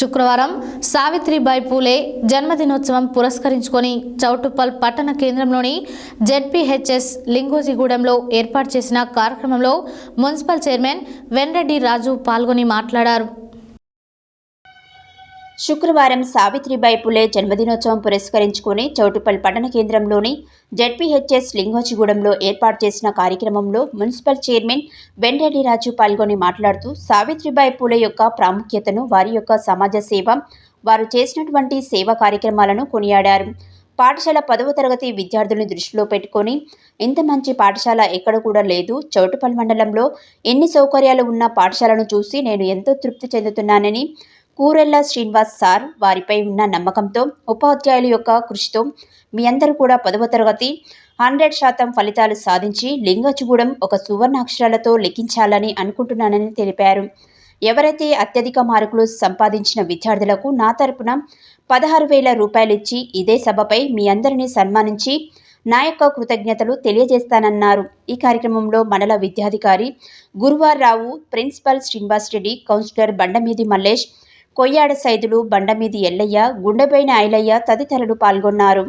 శుక్రవారం సావిత్రిబాయి పూలే జన్మదినోత్సవం పురస్కరించుకొని చౌటుప్పల్ పట్టణ కేంద్రంలోని జెడ్పీహెచ్ఎస్ లింగోజిగూడెంలో ఏర్పాటు చేసిన కార్యక్రమంలో మున్సిపల్ చైర్మన్ వెన్రెడ్డి రాజు పాల్గొని మాట్లాడారు. శుక్రవారం సావిత్రిబాయి పులే జన్మదినోత్సవం పురస్కరించుకుని చౌటుపల్ పట్టణ కేంద్రంలోని జడ్పీహెచ్ఎస్ లింగోచిగూడెంలో ఏర్పాటు చేసిన కార్యక్రమంలో మున్సిపల్ చైర్మన్ వెంరెడ్డి రాజు పాల్గొని మాట్లాడుతూ సావిత్రిబాయి పూలే యొక్క ప్రాముఖ్యతను వారి యొక్క సమాజ సేవ వారు చేసినటువంటి సేవా కార్యక్రమాలను కొనియాడారు. పాఠశాల పదవ తరగతి విద్యార్థులను దృష్టిలో పెట్టుకొని ఇంత మంచి పాఠశాల ఎక్కడ కూడా లేదు. చౌటుపల్ మండలంలో ఎన్ని సౌకర్యాలు ఉన్న పాఠశాలను చూసి నేను ఎంతో తృప్తి చెందుతున్నానని కూరెల్ల శ్రీనివాస్ సార్ వారిపై ఉన్న నమ్మకంతో ఉపాధ్యాయుల యొక్క కృషితో మీ అందరూ కూడా పదవ తరగతి హండ్రెడ్ శాతం ఫలితాలు సాధించి లింగచుగూడెం ఒక సువర్ణాక్షరాలతో లెక్కించాలని అనుకుంటున్నానని తెలిపారు. ఎవరైతే అత్యధిక మార్కులు సంపాదించిన విద్యార్థులకు నా తరపున పదహారు వేల రూపాయలు ఇచ్చి ఇదే సభపై మీ అందరినీ సన్మానించి నా యొక్క కృతజ్ఞతలు తెలియజేస్తానన్నారు. ఈ కార్యక్రమంలో మండల విద్యాధికారి గురువారరావు ప్రిన్సిపల్ శ్రీనివాస్ రెడ్డి కౌన్సిలర్ బండమీది మల్లేష్ కొయ్యాడ సైదులు బండమీది ఎల్లయ్య గుండెపైన ఐలయ్య తదితరులు పాల్గొన్నారు.